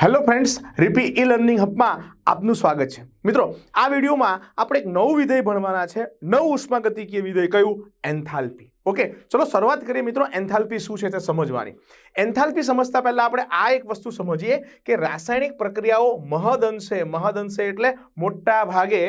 Hello friends, Ripi e learning હબમાં આપનું સ્વાગત છે. મિત્રો, આ વિડીયોમાં આપણે એક નવું વિધેય ભણવાના છે. નવું ઉષ્માગતિકીય વિધેય કયું? એન્થાલ્પી. ઓકે, ચલો શરૂઆત કરીએ. મિત્રો, એન્થાલ્પી શું છે તે સમજવાની. એન્થાલ્પી સમજતા પહેલાં આપણે આ એક વસ્તુ સમજીએ કે રાસાયણિક પ્રક્રિયાઓ મહદઅંશે મહદઅંશે એટલે મોટા ભાગે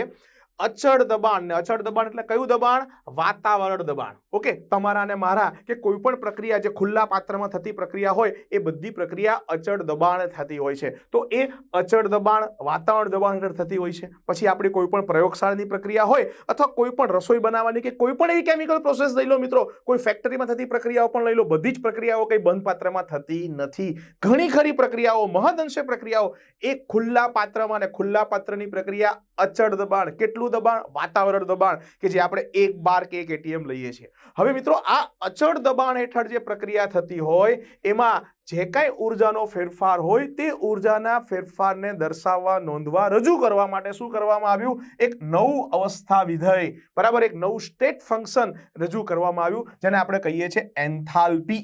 અચળ દબાણ ને અચળ દબાણ એટલે કયું દબાણ? વાતાવરણ દબાણ. ઓકે, તમારા ને મારા કે કોઈ પણ પ્રક્રિયા જે ખુલ્લા પાત્રમાં થતી પ્રક્રિયા હોય, એ બધી પ્રક્રિયા અચળ દબાણ થતી હોય છે. તો એ અચળ દબાણ વાતાવરણ દબાણ હેઠળ થતી હોય છે. પછી આપણી કોઈ પણ પ્રયોગશાળાની પ્રક્રિયા હોય અથવા કોઈ પણ રસોઈ બનાવવાની કે કોઈ પણ એવી કેમિકલ પ્રોસેસ લઈ લો મિત્રો. કોઈ ફેક્ટરીમાં થતી પ્રક્રિયાઓ પણ લઈ લો. બધી જ પ્રક્રિયાઓ કંઈ બંધ પાત્રમાં થતી નથી. ઘણી ખરી પ્રક્રિયાઓ, મહદઅંશે પ્રક્રિયાઓ, એ ખુલ્લા પાત્રમાં અને ખુલ્લા પાત્રની પ્રક્રિયા અચળ દબાણ. કેટલું દબાણ, વાતાવરણ દબાણ કે જે આપણે એક બાર કે એક એટીએમ લઈએ છીએ. હવે મિત્રો, આ અચળ દબાણ હેઠળ જે પ્રક્રિયા થતી હોય, એમાં જે કાંઈ ઉર્જાનો ફેરફાર હોય, તે ઉર્જાના ફેરફારને દર્શાવવા, નોંધવા, રજૂ કરવા માટે શું કરવામાં આવ્યું? એક નવું અવસ્થા વિધેય, બરાબર? એક નવું સ્ટેટ ફંક્શન રજૂ કરવામાં આવ્યું, જેને આપણે કહીએ છીએ એન્થાલ્પી.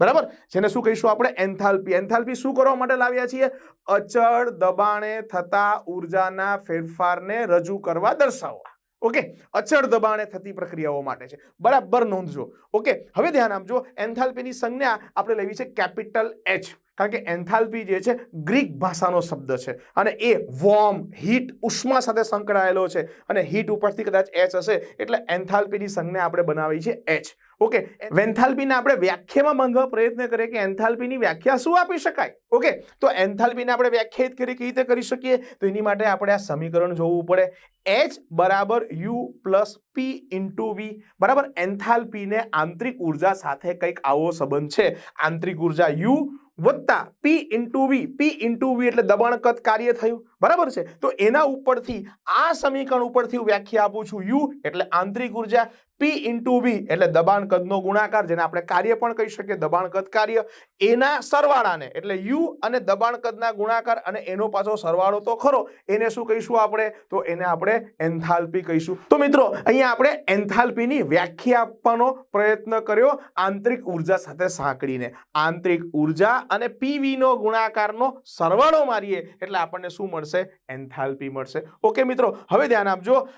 બરાબર? જેને શું કહીશું આપણે? એન્થાલ્પી. એન્થાલ્પી શું કરવા માટે લાવ્યા છીએ? અચળ દબાણે થતા ઉર્જાના ફેરફારને રજૂ કરવા દર્શાવવા ઓકે? અચળ દબાણે થતી પ્રક્રિયાઓ માટે છે. બરાબર નોંધજો. ઓકે? હવે ધ્યાન આપજો. એન્થાલ્પીની સંજ્ઞા આપણે લેવી છે કેપિટલ એચ કારણ કે એન્થાલ્પી જે છે, ગ્રીક ભાષાનો શબ્દ છે. અને એ વોર્મ, હીટ, ઉષ્મા સાથે સંકળાયેલો છે. અને હીટ ઉપરથી કદાચ એચ હશે, એટલે એન્થાલ્પીની સંજ્ઞા આપણે બનાવી છે એચ ઓકે વેન્થાલ્પીને આપણે વ્યાખ્યામાં બાંધવા પ્રયત્ન કરીએ કે એન્થાલ્પીની વ્યાખ્યા શું આપી શકાય? ઓકે તો એન્થાલ્પીને આપણે વ્યાખ્યાયિત કરી કેવી રીતે કરી શકીએ? તો એની માટે આપણે આ સમીકરણ જોવું પડે. એચ બરાબર U plus P into V બરાબર? એન્થાલ્પીને આંતરિક ઊર્જા સાથે કંઈક આવો સંબંધ છે. આંતરિક ઊર્જા યુ વત્તા પી ઇન્ટુ વી પી ઇન્ટુ વી એટલે દબાણ કદ કાર્ય થયું. બરાબર છે? તો એના ઉપરથી આ સમીકરણ ઉપરથી હું વ્યાખ્યા આપું છું. યુ એટલે આંતરિક ઊર્જા પી ઇન્ટુ વી એટલે દબાણ કદનો ગુણાકાર, જેને આપણે કાર્ય પણ કહી શકીએ, દબાણ કદ કાર્ય. એના સરવાળાને, એટલે યુ અને દબાણ કદના ગુણાકાર અને એનો પાછો સરવાળો તો ખરો. એને શું કહીશું આપણે? તો એને આપણે એન્થાલ્પી કહીશું. તો મિત્રો, અહીંયા આપણે એન્થાલ્પીની વ્યાખ્યા આપવાનો પ્રયત્ન કર્યો આંતરિક ઊર્જા સાથે સાંકળીને. આંતરિક ઊર્જા અને પીવીનો ગુણાકારનો સરવાળો મારીએ, એટલે આપણને શું મળશે? એન્થાલ્પી મળશે. ઓકે મિત્રો, હવે ધ્યાન આપજો.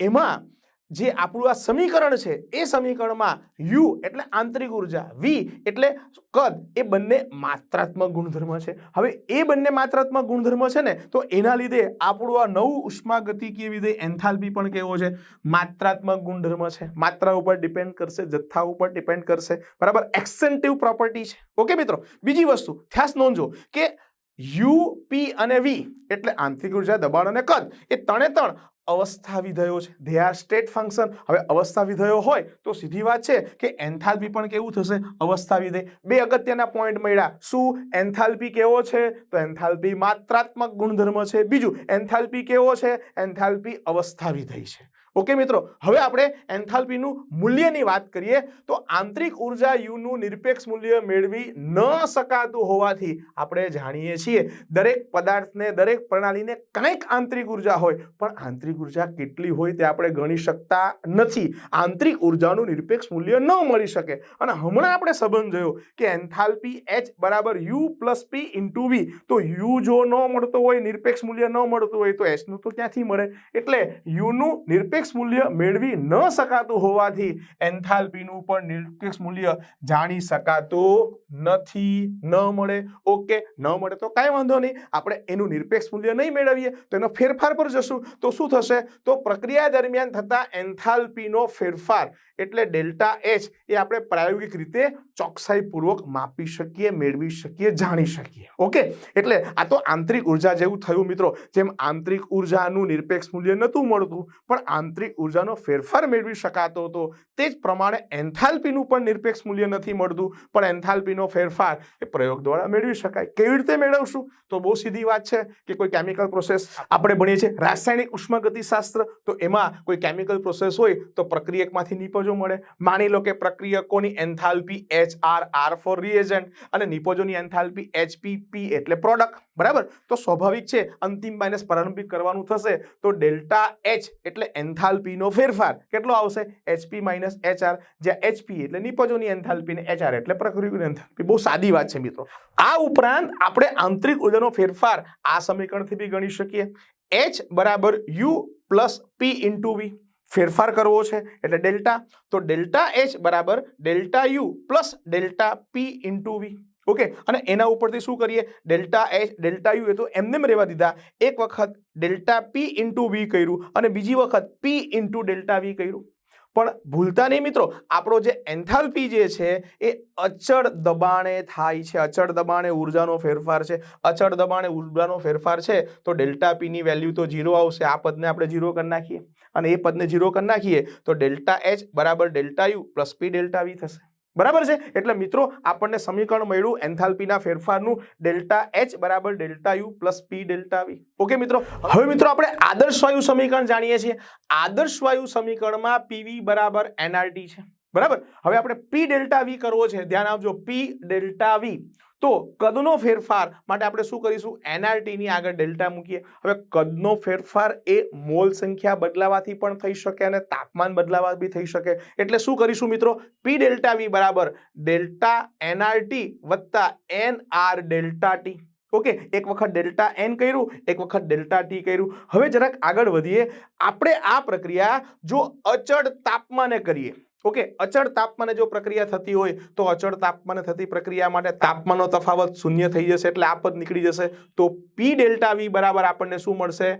એમાં જે આપણું આ સમીકરણ છે, એ સમીકરણમાં યુ એટલે આંતરિક ઊર્જા, વી એટલે કદ, એ બંને માત્રાત્મક ગુણધર્મ છે. હવે એ બંને માત્રાત્મક ગુણધર્મ છે ને, તો એના લીધે આપણું આ નવું ઉષ્માગતિકીય વિધેય એન્થાલ્પી પણ કેવો છે? માત્રાત્મક ગુણધર્મ છે. માત્રા ઉપર ડિપેન્ડ કરશે, જથ્થા ઉપર ડિપેન્ડ કરશે. બરાબર? એક્સેન્ટિવ પ્રોપર્ટી છે. ઓકે મિત્રો? બીજી વસ્તુ ખાસ નોંધજો કે યુ, પી અને વી એટલે આંતરિક ઊર્જા, દબાણ અને કદ. એ ત્રણે ત્રણ અવસ્થા વિધયો છે. ધે આર સ્ટેટ ફંક્શન હવે અવસ્થા વિધયો હોય તો સીધી વાત છે કે એન્થાલ્પી પણ કેવું થશે? અવસ્થા વિધેય બે અગત્યના પોઈન્ટ મળ્યા. શું? એન્થાલ્પી કેવો છે? તો એન્થાલ્પી માત્રાત્મક ગુણધર્મ છે. બીજું, એન્થાલ્પી કેવો છે? એન્થાલ્પી અવસ્થા વિધેય છે. ઓકે મિત્રો, હવે આપણે એન્થાલ્પીનું મૂલ્યની વાત કરીએ તો આંતરિક ઊર્જા યુનું નિરપેક્ષ મૂલ્ય મેળવી ન શકાતું હોવાથી આપણે જાણીએ છીએ દરેક પદાર્થને, દરેક પ્રણાલીને કંઈક આંતરિક ઊર્જા હોય, પણ આંતરિક ઊર્જા કેટલી હોય તે આપણે ગણી શકતા નથી. આંતરિક ઉર્જાનું નિરપેક્ષ મૂલ્ય ન મળી શકે. અને હમણાં આપણે સંબંધ જોયો કે એન્થાલ્પી એચ બરાબર U plus P into V તો યુ જો ન મળતો હોય, નિરપેક્ષ મૂલ્ય ન મળતું હોય, તો એચનું તો ક્યાંથી મળે? એટલે યુનું નિરપેક્ષ મૂલ્ય મેળવી ન શકાતું હોવાથી એન્થાલ્પીનું પણ નિરપેક્ષ મૂલ્ય જાણી શકાતું નથી. ન મળે, ઓકે, ન મળે તો કાંઈ વાંધો નહીં. આપણે એનું નિરપેક્ષ મૂલ્ય નહીં મેળવીએ તો એનો ફેરફાર પર જશું. તો શું થશે? તો પ્રક્રિયા દરમિયાન થતા એન્થાલ્પીનો ફેરફાર એટલે ડેલ્ટા એચ એ આપણે પ્રાયોગિક રીતે ચોકસાઈપૂર્વક માપી શકીએ, મેળવી શકીએ, જાણી શકીએ. ઓકે? એટલે આ તો આંતરિક ઊર્જા જેવું થયું, મિત્રો. જેમ આંતરિક ઉર્જાનું નિરપેક્ષ મૂલ્ય નહોતું મળતું, પણ આંતરિક ઉર્જાનો ફેરફાર મેળવી શકાતો હતો. તે જ પ્રમાણે એન્થાલ્પીનું પણ નિરપેક્ષ મૂલ્ય નથી મળતું. પણ એન્થાલ્પીનો ફેરફાર એ પ્રયોગ દ્વારા મેળવી શકાય. કેવી રીતે મેળવશું? તો બહુ સીધી વાત છે કે કોઈ કેમિકલ પ્રોસેસ આપણે ભણીએ છીએ રાસાયણિક ઉષ્માગતિશાસ્ત્ર. તો એમાં કોઈ કેમિકલ પ્રોસેસ હોય તો પ્રક્રિયકમાંથી નિપજો મળે. માની લો કે પ્રક્રિયકોની enthalpy H R R for reagent અને નિપજોની એન્થાલ્પી એચપીપી એટલે પ્રોડક્ટ બરાબર? તો સ્વાભાવિક છે અંતિમ માઇનસ પ્રારંભિક કરવાનું થશે. તો ડેલ્ટા એચ એટલે એન્થાલ્પી એન્થાલ્પીનો ફેરફાર. કેટલો આવશે? એચપી માઇનસ એચઆર જ્યાં એચપી એટલે નિપજોની એન્થાલ્પી ને એચઆર એટલે પ્રક્રિયાની એન્થાલ્પી. બહુ સાદી વાત છે મિત્રો. આ ઉપરાંત આપણે આંતરિક ઉર્જાનો ફેરફાર આ સમીકરણથી બી ગણી શકીએ. એચ બરાબર U plus P into V ફેરફાર કરવો છે એટલે ડેલ્ટા. તો ડેલ્ટા એચ બરાબર delta U plus delta P into V okay? અને એના ઉપરથી શું કરીએ? ડેલ્ટા એચ, ડેલ્ટા યુ એ તો એમને રહેવા દીધા. એક વખત ડેલ્ટા પી ઇન્ટુ વી કર્યું અને બીજી વખત પી ઇન્ટુ ડેલ્ટા વી કર્યું. પણ ભૂલતા નહીં મિત્રો, આપણો જે એન્થાલ્પી જે છે એ અચળ દબાણે થાય છે. અચળ દબાણે ઉર્જાનો ફેરફાર છે. અચળ દબાણે ઉર્જાનો ફેરફાર છે તો ડેલ્ટા પીની વેલ્યુ તો ઝીરો આવશે. આ પદને આપણે ઝીરો કરી નાખીએ. અને એ પદને ઝીરો કરી નાખીએ તો ડેલ્ટા એચ બરાબર delta U plus P delta V થશે. બરાબર છે? એટલે મિત્રો, આપણને સમીકરણ મળ્યું એન્થાલ્પીના ફેરફારનું ડેલ્ટા એચ બરાબર delta U plus P delta V. Okay મિત્રો, હવે મિત્રો આપણે આદર્શ વાયુ સમીકરણ જાણીએ છીએ. આદર્શ વાયુ સમીકરણમાં પીવી બરાબર એનઆરટી છે. બરાબર? હવે આપણે પી ડેલ્ટા વી કરવો છે. ધ્યાન આપજો, પી ડેલ્ટા વી. તો કદનો ફેરફાર માટે આપણે શું કરીશું? એનઆરટીની આગળ ડેલ્ટા મૂકીએ. હવે કદનો ફેરફાર એ મોલ સંખ્યા બદલાવાથી પણ થઈ શકે અને તાપમાન બદલાવા બી થઈ શકે. એટલે શું કરીશું મિત્રો? પી ડેલ્ટા વી બરાબર ડેલ્ટા એનઆરટી વત્તા N R delta T okay? એક વખત ડેલ્ટા એન કર્યું, એક વખત ડેલ્ટા ટી કર્યું. હવે જરાક આગળ વધીએ. આપણે આ પ્રક્રિયા જો અચળ તાપમાને કરીએ ઓકે, અચળ તાપમાને જો પ્રક્રિયા થતી હોય, તો અચળ તાપમાને થતી પ્રક્રિયા માટે તાપમાનનો તફાવત શૂન્ય થઈ જશે એટલે આ પદ નીકળી જશે. તો પી ડેલ્ટા વી બરાબર આપણને શું મળશે?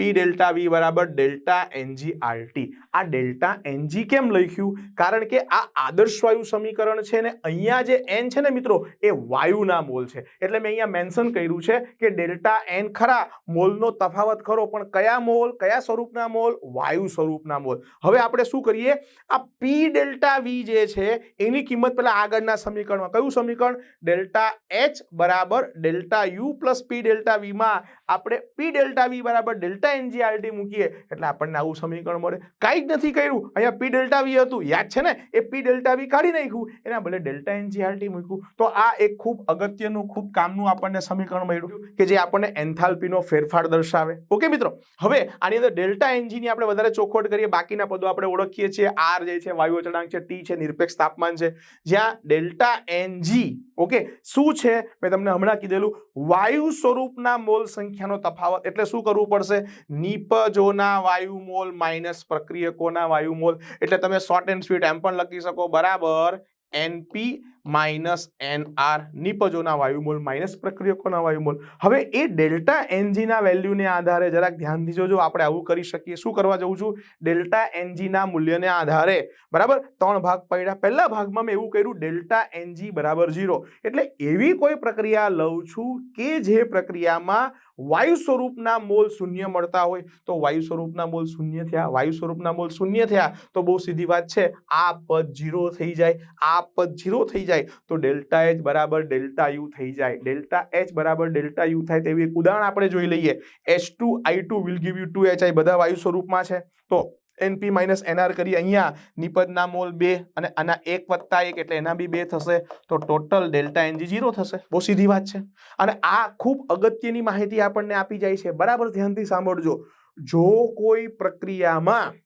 પી ડેલ્ટા વી બરાબર ડેલ્ટા એનજી આરટી આ ડેલ્ટા એનજી કેમ લખ્યું? કારણ કે આ આદર્શ વાયુ સમીકરણ છે ને અહીંયા જે એન છે ને મિત્રો, એ વાયુના મોલ છે. એટલે મેં અહીંયા મેન્શન કર્યું છે કે ડેલ્ટા એન ખરા મોલનો તફાવત ખરો, પણ કયા મોલ, કયા સ્વરૂપના મોલ? વાયુ સ્વરૂપના મોલ. હવે આપણે શું કરીએ? આ પી ડેલ્ટા વી જે છે, એની કિંમત પેલા આગળના સમીકરણમાં. કયું સમીકરણ? ડેલ્ટા એચ બરાબર delta U plus P delta વીમાં આપણે પી ડેલ્ટા વી બરાબર ડેલ્ટા એનજીઆરટી મૂકીએ. એટલે આપણને આવું સમીકરણ મળે. કાંઈ જ નથી કર્યું. અહીંયા પી ડેલ્ટા વી હતું. યાદ છે ને? એ પી ડેલ્ટા વી કાઢી નાખ્યું. એના બદલે ડેલ્ટા એનજીઆરટી મૂક્યું. તો આ એક ખૂબ અગત્યનું, ખૂબ કામનું આપણને સમીકરણ મળ્યું કે જે આપણને એન્થાલ્પીનો ફેરફાર દર્શાવે. ઓકે મિત્રો? હવે આની અંદર ડેલ્ટા એનજીની આપણે વધારે ચોખવટ કરીએ. બાકીના પદો આપણે ઓળખીએ છીએ. આર જે છે, વાયુ અચળાંક છે ટી છે, નિરપેક્ષ તાપમાન છે. જ્યાં ડેલ્ટા એનજી ઓકે? શું છે? મેં તમને હમણાં કીધેલું વાયુ સ્વરૂપના મોલ સંખ્યાનો તફાવત. એટલે શું કરવું પડશે? નિપજોના વાયુમોલ માઇનસ પ્રક્રિયકોના વાયુમોલ. એટલે તમે શોર્ટ એન્ડ સ્વીટ એમ પણ લખી શકો. બરાબર. એનપી માઇનસ એન આર નિપજોના વાયુમોલ, માઇનસ પ્રક્રિયકોના વાયુમોલ. હવે એ ડેલ્ટા એનજીના વેલ્યુને આધારે જરાક ધ્યાનથી જોજો, આપણે આવું કરી શકીએ. શું કરવા જઉં છું? ડેલ્ટા એનજીના મૂલ્યને આધારે. બરાબર? ત્રણ ભાગ પડ્યા. પહેલા ભાગમાં મેં એવું કર્યું, ડેલ્ટા એનજી બરાબર ઝીરો. એટલે એવી કોઈ પ્રક્રિયા લઉં છું કે જે પ્રક્રિયામાં વાયુ સ્વરૂપના મોલ શૂન્ય મળતા હોય. તો વાયુ સ્વરૂપના મોલ શૂન્ય થયા. વાયુ સ્વરૂપના મોલ શૂન્ય થયા. તો બહુ સીધી વાત છે. આ પદ ઝીરો થઈ જાય. આ પદ ઝીરો થઈ જાય. તો ડેલ્ટા એચ બરાબર ડેલ્ટા યુ થઈ જાય. ડેલ્ટા એચ બરાબર ડેલ્ટા યુ થાય તેવી એક ઉદાહરણ આપણે જોઈ લઈએ. H two, I two will give you two H I બધા વાયુ સ્વરૂપમાં છે. તો એનપી માઇનસ એનઆર કરી અહીંયા નિપજના મોલ બે અને આના એક વત્તા એક એટલે એના બી બે થશે. તો ટોટલ ડેલ્ટા એનજી ઝીરો થશે. બહુ સીધી વાત છે. અને આ ખૂબ અગત્યની માહિતી આપણને આપી જાય છે. બરાબર ધ્યાનથી સાંભળજો. જો કોઈ પ્રક્રિયામાં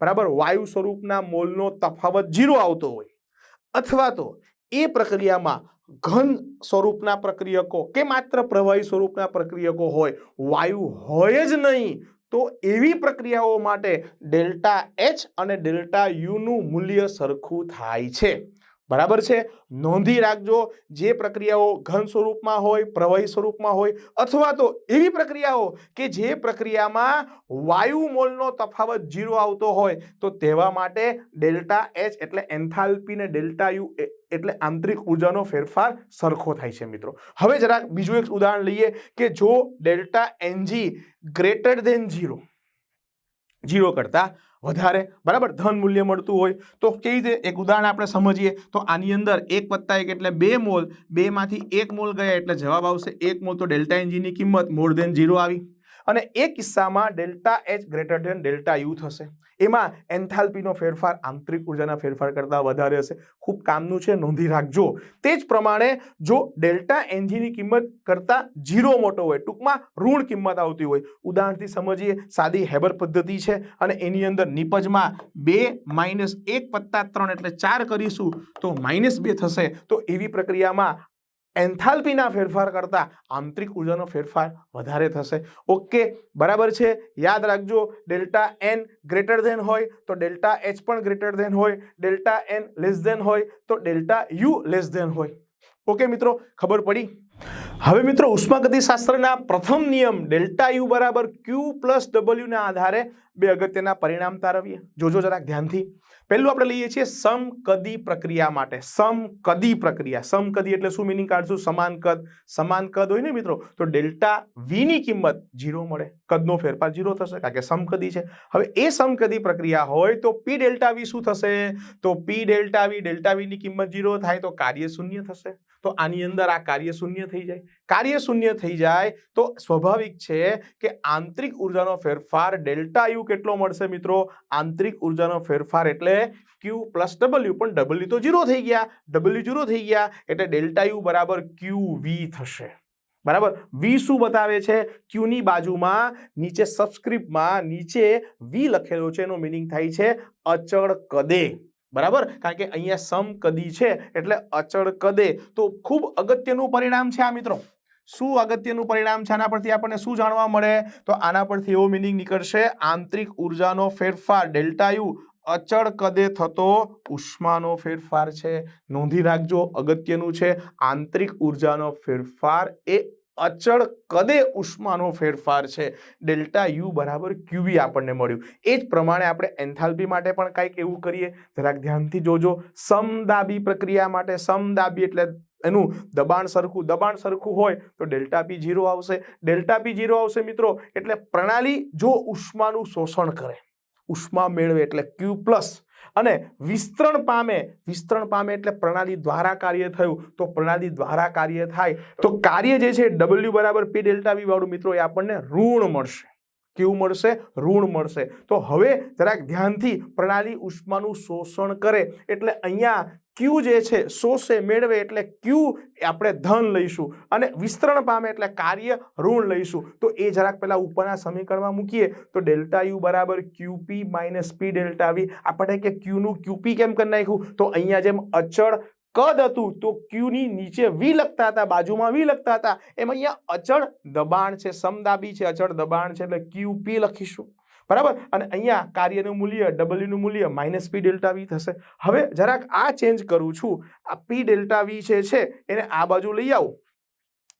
બરાબર વાયુ સ્વરૂપના મોલનો તફાવત ઝીરો આવતો હોય અથવા તો એ પ્રક્રિયામાં ઘન સ્વરૂપના પ્રક્રિયકો કે માત્ર પ્રવાહી સ્વરૂપના પ્રક્રિયકો હોય, વાયુ હોય જ નહીં, તો એવી પ્રક્રિયાઓ માટે ડેલ્ટા એચ અને ડેલ્ટા યુનું મૂલ્ય સરખું થાય છે. બરાબર છે? નોંધી રાખજો, જે પ્રક્રિયાઓ ઘન સ્વરૂપમાં હોય, પ્રવાહી સ્વરૂપમાં હોય, અથવા તો એવી પ્રક્રિયાઓ કે જે પ્રક્રિયામાં વાયુ મોલનો તફાવત જીરો આવતો હોય, તો તેવા માટે ડેલ્ટા એચ એટલે એન્થાલ્પી ને ડેલ્ટા યુ એટલે આંતરિક ઉર્જાનો ફેરફાર સરખો થાય છે મિત્રો. હવે જરાક બીજું એક ઉદાહરણ લઈએ કે જો delta NG greater than zero zero કરતાં વધારે, બરાબર, ધન મૂલ્ય મળતું હોય તો કેવી રીતે? એક ઉદાહરણ આપણે સમજીએ તો આની અંદર એક વત્તા એક એટલે બે મોલ, બેમાંથી એક મોલ ગયા એટલે જવાબ આવશે એક મોલ તો ડેલ્ટા એનજીની કિંમત, મોર દેન ઝીરો આવી. અને એ કિસ્સામાં delta H greater than delta U થશે. એમાં એન્થાલ્પીનો ફેરફાર, આંતરિક ઉર્જાના ફેરફાર કરતાં વધારે હશે. ખૂબ કામનું છે, નોંધી રાખજો. તે જ પ્રમાણે જો ડેલ્ટા એનજીની કિંમત કરતાં જીરો મોટો હોય, ટૂંકમાં ઋણ કિંમત આવતી હોય, ઉદાહરણથી સમજીએ, સાદી હેબર પદ્ધતિ છે અને એની અંદર નિપજમાં બે માઇનસ એક વત્તા ત્રણ એટલે ચાર કરીશું, તો માઇનસ બે થશે. તો એવી પ્રક્રિયામાં એન્થાલ્પીના ફેરફાર કરતાં આંતરિક ઉર્જાનો ફેરફાર વધારે થશે. ઓકે બરાબર છે? યાદ રાખજો, ડેલ્ટા એન ગ્રેટર ધેન હોય તો ડેલ્ટા એચ પણ ગ્રેટર ધેન હોય, ડેલ્ટા એન લેસ ધેન હોય તો ડેલ્ટા યુ લેસ ધેન હોય. ઓકે મિત્રો, ખબર પડી? હવે મિત્રો ઉષ્માગતિશાસ્ત્રના પ્રથમ નિયમ ડેલ્ટા યુ બરાબર ક્યુ પ્લસ ડબલ્યુના આધારે બે અગત્યના પરિણામ તારવીએ. જોજો જરાક ધ્યાનથી. પહેલું આપણે લઈએ છીએ સમકદી પ્રક્રિયા માટે. સમકદી પ્રક્રિયા. સમકદી એટલે શું? મિનિંગ કાઢશું સમાન કદ. સમાન કદ હોય ને મિત્રો, તો ડેલ્ટા વીની કિંમત જીરો મળે. કદનો ફેરફાર ઝીરો થશે, કારણ કે સમકદી છે. હવે એ સમકદી પ્રક્રિયા હોય તો પી ડેલ્ટા વી શું થશે? તો પી ડેલ્ટા વી ડેલ્ટા વીની કિંમત ઝીરો થાય તો કાર્ય શૂન્ય થશે. તો આની અંદર આ કાર્ય શૂન્ય થઈ જાય. કાર્ય શૂન્ય થઈ જાય તો સ્વાભાવિક છે કે આંતરિક ઉર્જાનો ફેરફાર ડેલ્ટા યુ કેટલો મળશે મિત્રો? આંતરિક ઉર્જાનો ફેરફાર એટલે ક્યુ પ્લસ ડબલ્યુ પણ ડબલ્યુ તો ઝીરો થઈ ગયા. ડબલ્યુ ઝીરો થઈ ગયા એટલે ડેલ્ટા યુ બરાબર ક્યુ વી થશે. બરાબર? વી શું બતાવે છે? ક્યુની બાજુમાં નીચે સબસ્ક્રિપ્ટમાં નીચે વી લખેલો છે. એનો મિનિંગ થાય છે અચળ કદે. બરાબર? કારણ કે અહીંયા સમ કદી છે એટલે અચળ કદે. તો ખૂબ અગત્યનું પરિણામ છે આ મિત્રો. શું અગત્યનું પરિણામ છે? આના પરથી આપણને શું જાણવા મળે? તો આના પરથી એવો મિનિંગ નીકળશે. આંતરિક ઉર્જાનો ફેરફાર, ડેલ્ટા યુ, અચળ કદે થતો ઉષ્માનો ફેરફાર છે. નોંધી રાખજો, અગત્યનું છે. આંતરિક ઉર્જાનો ફેરફાર એ અચળ કદે ઉષ્માનો ફેરફાર છે. ડેલ્ટા યુ બરાબર ક્યુવી આપણને મળ્યું. એ જ પ્રમાણે આપણે એન્થાલ્પી માટે પણ કંઈક એવું કરીએ. જરાક ધ્યાનથી જોજો. સમદાબી પ્રક્રિયા માટે, સમદાબી એટલે એનું દબાણ સરખું દબાણ સરખું હોય તો ડેલ્ટા પી જીરો આવશે. ડેલ્ટા પી જીરો આવશે મિત્રો એટલે પ્રણાલી જો ઉષ્માનું શોષણ કરે, ઉષ્મા મેળવે એટલે ક્યુ પ્લસ અને વિસ્તરણ પામે વિસ્તરણ પામે એટલે પ્રણાલી દ્વારા કાર્ય થયું, તો પ્રણાલી દ્વારા કાર્ય થાય. તો કાર્ય જે છે ડબલ્યુ બરાબર પી ડેલ્ટા વી વાળું મિત્રો એ આપણને ઋણ મળશે. કેવું મળશે? ઋણ મળશે. તો હવે જરાક ધ્યાનથી પ્રણાલી ઉષ્માનું શોષણ કરે. એટલે અહીંયા ક્યુ જે છે, શોષે, મેળવે એટલે ક્યુ આપણે ધન લઈશું અને વિસ્તરણ પામે એટલે કાર્ય ઋણ લઈશું. તો એ જરાક પહેલાં ઉપરના સમીકરણમાં મૂકીએ. તો ડેલ્ટા યુ બરાબર ક્યુપી માઇનસ પી ડેલ્ટા વી. આપણે કે ક્યુનું ક્યુપી કેમ કરી નાખ્યું? તો અહીંયા જેમ અચળ કદ હતું તો ક્યુની નીચે વી લખતા હતા, બાજુમાં વી લખતા હતા. એમ અહીંયા અચળ દબાણ છે, સમદાબી છે, અચળ દબાણ છે એટલે ક્યુપી લખીશું. બરાબર? અને અહીંયા કાર્યનું મૂલ્ય, ડબલ્યુનું મૂલ્ય માઇનસ પી ડેલ્ટા વી થશે. હવે જરાક આ ચેન્જ કરું છું. આ પી ડેલ્ટા વી જે છે, એને આ બાજુ લઈ આવું.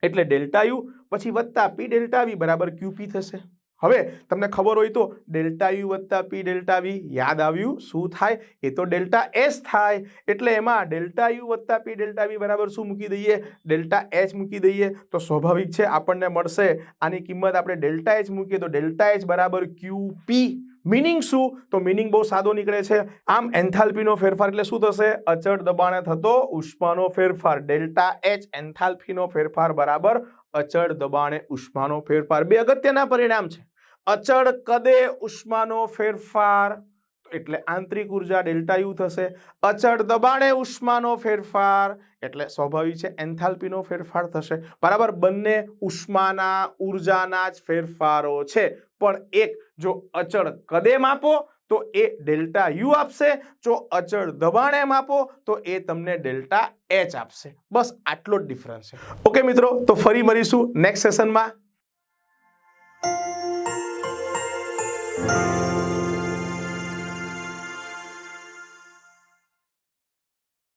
એટલે ડેલ્ટા યુ, પછી વત્તા પી ડેલ્ટા વી બરાબર ક્યુપી થશે. હવે તમને ખબર હોય તો ડેલ્ટા યુ વત્તા પી ડેલ્ટા વી યાદ આવ્યું? શું થાય? એ તો ડેલ્ટા એસ થાય. એટલે એમાં ડેલ્ટા યુ વત્તા પી ડેલ્ટા વી બરાબર શું મૂકી દઈએ? ડેલ્ટા એચ મૂકી દઈએ. તો સ્વાભાવિક છે આપણને મળશે. આની કિંમત આપણે ડેલ્ટા એચ મૂકીએ તો ડેલ્ટા એચ બરાબર ક્યુ પી મિનિંગ શું? તો મિનિંગ બહુ સાદો નીકળે છે. આમ એન્થાલ્પીનો ફેરફાર એટલે શું થશે? અચળ દબાણે થતો ઉષ્માનો ફેરફાર. ડેલ્ટા એચ એન્થાલ્પીનો ફેરફાર બરાબર અચળ દબાણે ઉષ્માનો ફેરફાર. બે અગત્યના પરિણામ છે. અચળ કદે ઉષ્માનો ફેરફાર એટલે આંતરિક ઊર્જા ડેલ્ટા યુ થશે. અચળ દબાણે ઉષ્માનો ફેરફાર, એટલે સ્વાભાવિક છે એન્થાલ્પીનો ફેરફાર થશે. બરાબર, બંને ઉષ્માના, ઉર્જાના જ ફેરફારો છે. પણ એક જો અચળ કદે માપો તો એ ડેલ્ટા યુ આપશે. જો અચળ દબાણે માપો તો એ તમને ડેલ્ટા એચ આપશે. બસ આટલો જ ડિફરન્સ છે. ઓકે મિત્રો, તો ફરી મળીશું નેક્સ્ટ સેશનમાં